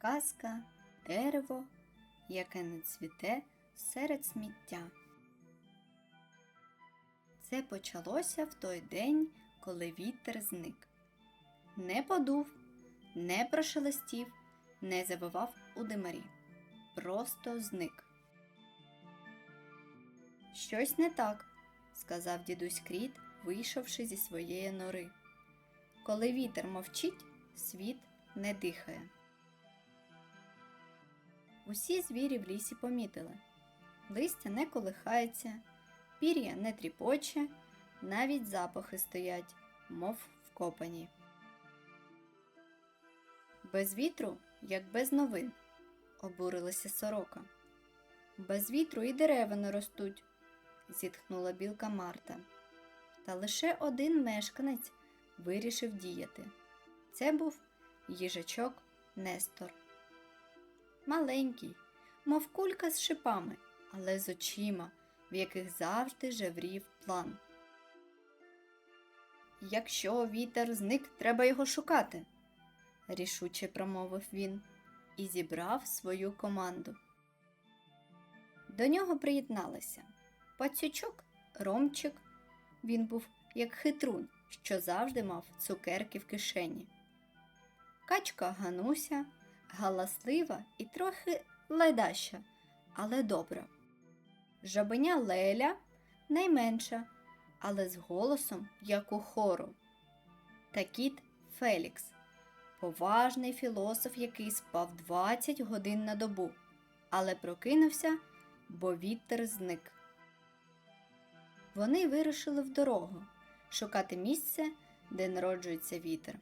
Казка дерево, яке не цвіте серед сміття. Це почалося в той день, коли вітер зник. Не подув, не прошелестів, не завивав у димарі. Просто зник. Щось не так, сказав дідусь Кріт, вийшовши зі своєї нори. Коли вітер мовчить, світ не дихає. Усі звірі в лісі помітили. Листя не колихається, пір'я не тріпоче, навіть запахи стоять, мов вкопані. Без вітру, як без новин, обурилася сорока. Без вітру і дерева не ростуть, зітхнула білка Марта. Та лише один мешканець вирішив діяти. Це був їжачок Нестор. Маленький, мов кулька з шипами, але з очима, в яких завжди жеврів план. Якщо вітер зник, треба його шукати, рішуче промовив він і зібрав свою команду. До нього приєдналися пацючок, ромчик. Він був як хитрун, що завжди мав цукерки в кишені. Качка Гануся, галаслива і трохи ледаща, але добра. Жабеня Леля найменша, але з голосом, як у хору. Та кіт Фелікс, поважний філософ, який спав 20 годин на добу, але прокинувся, бо вітер зник. Вони вирушили в дорогу шукати місце, де народжується вітер.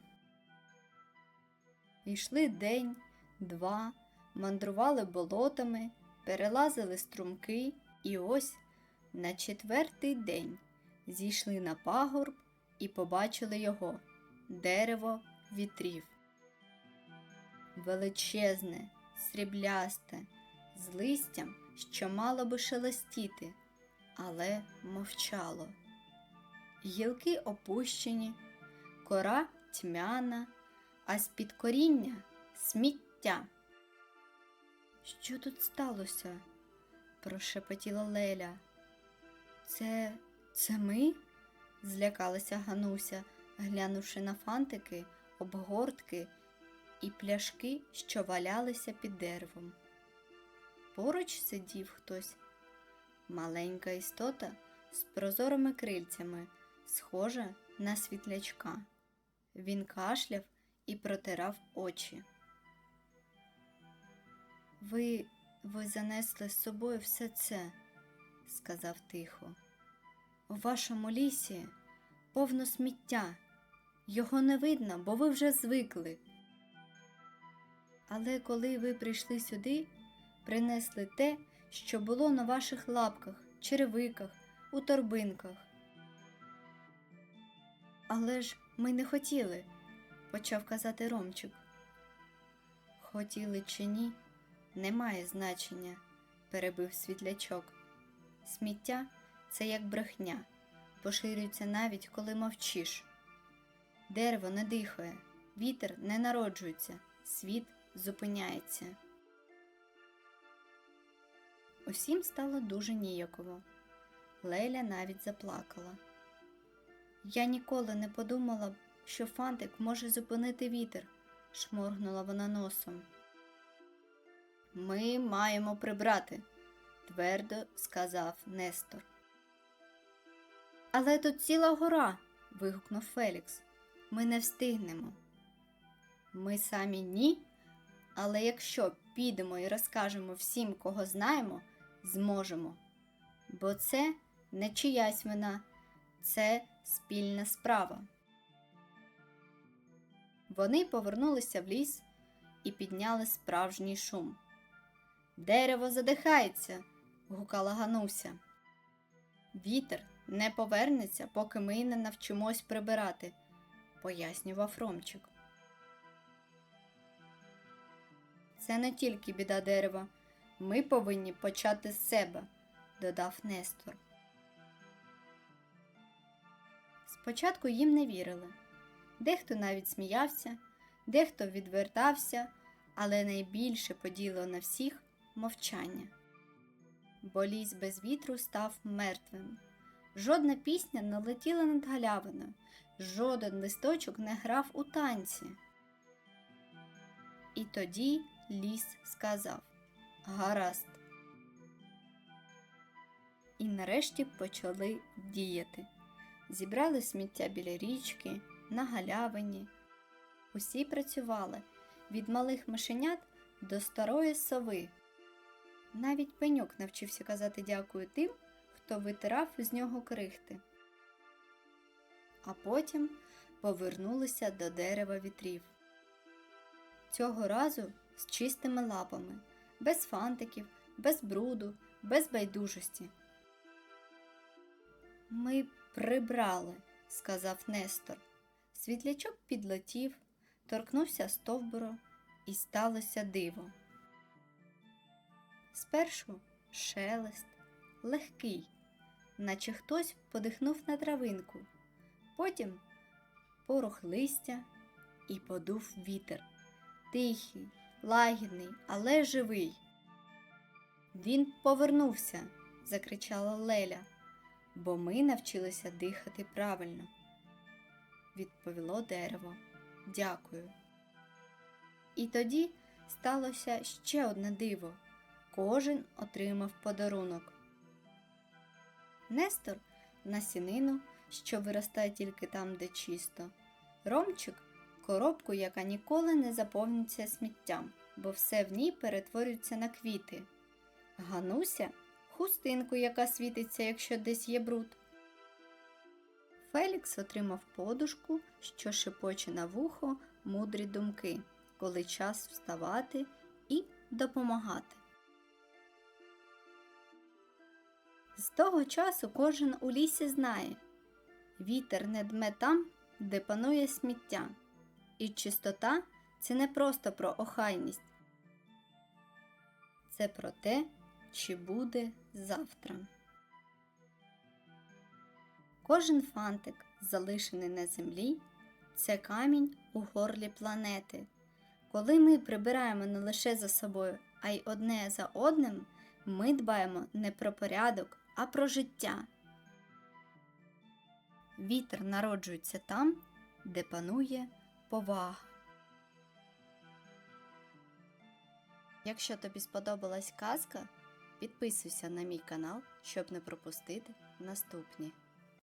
Йшли день, два, мандрували болотами, перелазили струмки, і ось на четвертий день зійшли на пагорб і побачили його дерево вітрів. Величезне, сріблясте, з листям, що мало би шелестіти, але мовчало. Гілки опущені, кора тьмяна, а з-під коріння сміття. Що тут сталося? прошепотіла Леля. Це це ми? злякалася Гануся, глянувши на фантики, обгортки і пляшки, що валялися під деревом. Поруч сидів хтось, маленька істота з прозорими крильцями, схожа на світлячка. Він кашляв і протирав очі. Ви, ви занесли з собою все це, сказав тихо. У вашому лісі повно сміття. Його не видно, бо ви вже звикли. Але коли ви прийшли сюди, принесли те, що було на ваших лапках, черевиках, у торбинках. Але ж ми не хотіли, почав казати Ромчик. Хотіли чи ні, не має значення, перебив світлячок. Сміття це як брехня, поширюється навіть коли мовчиш. Дерево не дихає, вітер не народжується, світ зупиняється. Усім стало дуже ніяково. Леля навіть заплакала. Я ніколи не подумала, що фантик може зупинити вітер, шморгнула вона носом. Ми маємо прибрати, твердо сказав Нестор. Але тут ціла гора. вигукнув Фелікс. Ми не встигнемо. Ми самі ні, але якщо підемо і розкажемо всім, кого знаємо, зможемо. Бо це не чиясь вина, це спільна справа. Вони повернулися в ліс і підняли справжній шум. Дерево задихається, гукала Гануся. Вітер не повернеться, поки ми не навчимось прибирати, пояснював Ромчик. Це не тільки біда дерева. Ми повинні почати з себе, додав Нестор. Спочатку їм не вірили. Дехто навіть сміявся, дехто відвертався, але найбільше поділо на всіх мовчання. Бо ліс без вітру став мертвим. Жодна пісня не летіла над галявиною, жоден листочок не грав у танці. І тоді ліс сказав Гаразд. І нарешті почали діяти. Зібрали сміття біля річки, на галявині. Усі працювали від малих мишенят до старої сови. Навіть пеньок навчився казати дякую тим, хто витирав з нього крихти. А потім повернулися до дерева вітрів. Цього разу з чистими лапами, без фантиків, без бруду, без байдужості. Ми прибрали, сказав Нестор. Світлячок підлетів, торкнувся стовбуру, і сталося диво. Спершу шелест, легкий, наче хтось подихнув на травинку, потім порох листя і подув вітер. Тихий, лагідний, але живий. Він повернувся, закричала Леля, бо ми навчилися дихати правильно. Відповіло дерево. Дякую. І тоді сталося ще одне диво. Кожен отримав подарунок. Нестор насінину, що виростає тільки там, де чисто. Ромчик коробку, яка ніколи не заповниться сміттям, бо все в ній перетворюється на квіти. Гануся хустинку, яка світиться, якщо десь є бруд. Фелікс отримав подушку, що шепоче на вухо мудрі думки, коли час вставати і допомагати. З того часу кожен у лісі знає вітер не дме там, де панує сміття, і чистота це не просто про охайність, це про те, чи буде завтра. Кожен фантик, залишений на землі, це камінь у горлі планети. Коли ми прибираємо не лише за собою, а й одне за одним, ми дбаємо не про порядок, а про життя. Вітер народжується там, де панує повага. Якщо тобі сподобалась казка, підписуйся на мій канал, щоб не пропустити наступні.